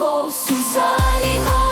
call Susanne.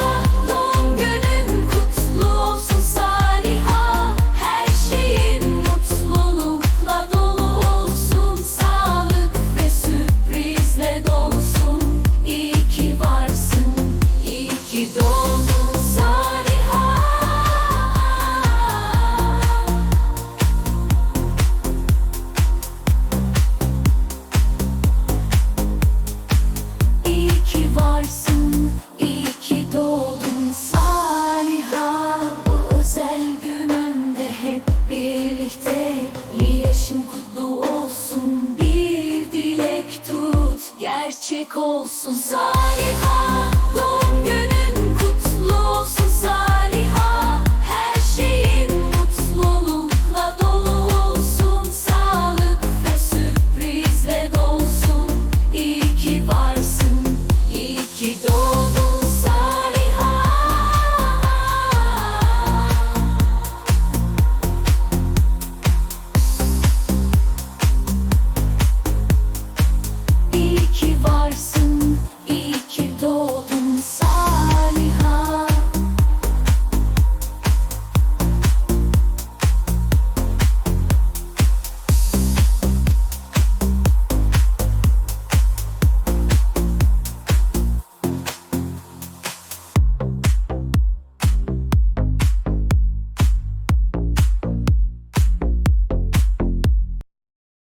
gerçek olsun. Zaliha